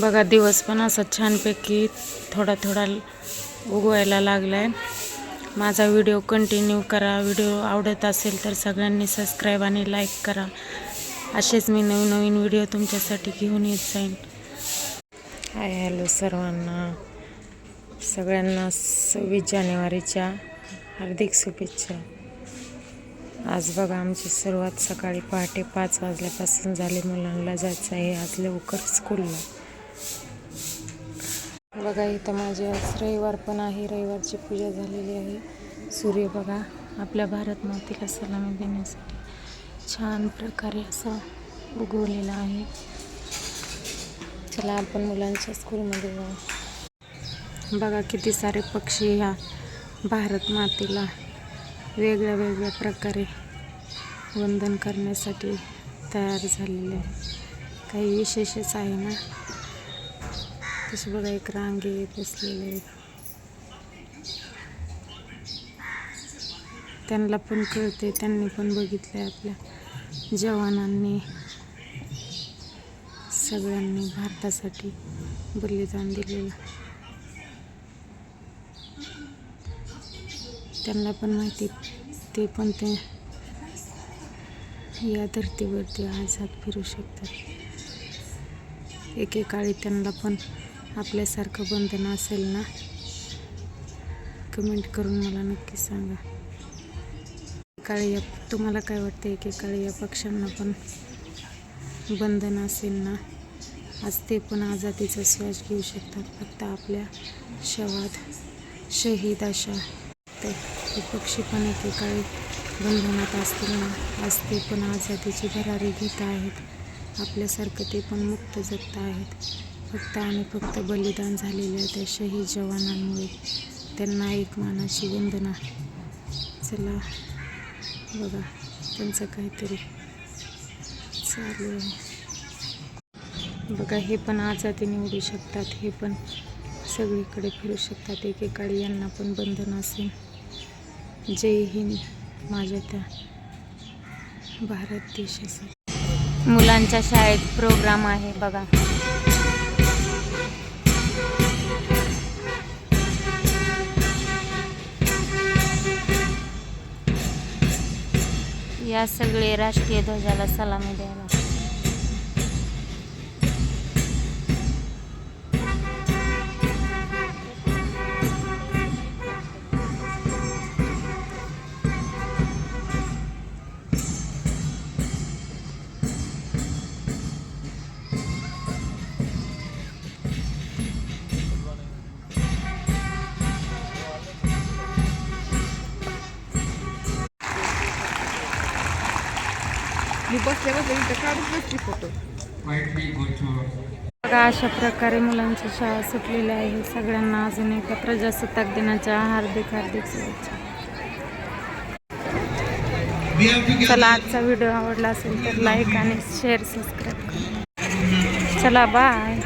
बघा दिवस पण असा छानपैकी थोडा थोडा उगवायला लागला आहे माझा व्हिडिओ कंटिन्यू करा. व्हिडिओ आवडत असेल तर सगळ्यांनी सबस्क्राईब आणि लाईक करा. असेच मी नवीन नवीन व्हिडिओ तुमच्यासाठी घेऊन येत जाईन. हाय हॅलो सर्वांना. सगळ्यांना सव्वीस जानेवारीच्या हार्दिक शुभेच्छा. आज बघा आमची सुरुवात सकाळी पहाटे पाच वाजल्यापासून झाली. मुलांना जायचं आहे. आज लवकर स्कूलला बघा इथं माझे आज रविवार पण आहे. रविवारची पूजा झालेली आहे. सूर्य बघा आपल्या भारत मातेला सलामी देण्यासाठी छान प्रकारे असा उगवलेला आहे. चला आपण मुलांच्या स्कूलमध्ये जाऊ. बघा किती सारे पक्षी ह्या भारत मातेला वेगळ्या वेगळ्या प्रकारे वंदन करण्यासाठी तयार झालेले आहे. काही विशेषच आहे ना? तसे बघा एक रांगे बसलेले आहेत. त्यांना पण कळते त्यांनी पण बघितलंय आपल्या जवानांनी सगळ्यांनी भारतासाठी बलिदान दिलेलं. त्यांना पण माहिती ते पण ते या धर्तीवरती आझाद फिरू शकतात. एकेकाळी त्यांना पण आपल्यासारखं बंधन असेल ना? कमेंट करून मला नक्की सांगा. एकेकाळी या तुम्हाला काय वाटतं? एकेकाळी या पक्ष्यांना पण बंधन असेल ना? आज ते पण आझादीचा श्वास घेऊ शकतात. फक्त आपल्या शवात शहीद अशा ते. पक्षी पण एकेकाळी बंधनात असताना असते पण आझादीची भरारी घेत आहेत. आपल्यासारखं ते पण मुक्त जगत आहेत. फक्त आणि फक्त बलिदान झालेल्या त्या शहीद जवानांमुळे त्यांना एक मानाची वंदना. चला बघा त्यांचं काहीतरी चालू आहे. बघा हे पण आझादी निवडू शकतात. हे पण सगळीकडे फिरू शकतात. एकेकाळी यांना पण बंधन असेल. जय हिंद. माझ्या त्या भारत देशासाठी मुलांच्या शाळेत प्रोग्राम आहे बघा. या सगळे राष्ट्रीय ध्वजाला सलामी द्यायला. मी बसल्या बसल्या इथं काढून बसली फोटो बघा अशा प्रकारे मुलांची शाळा सुटलेल्या आहे. सगळ्यांना अजून एकदा प्रजासत्ताक दिनाच्या हार्दिक हार्दिक शुभेच्छा. चला आजचा व्हिडिओ आवडला असेल तर लाईक आणि शेअर सबस्क्राईब करा. चला बाय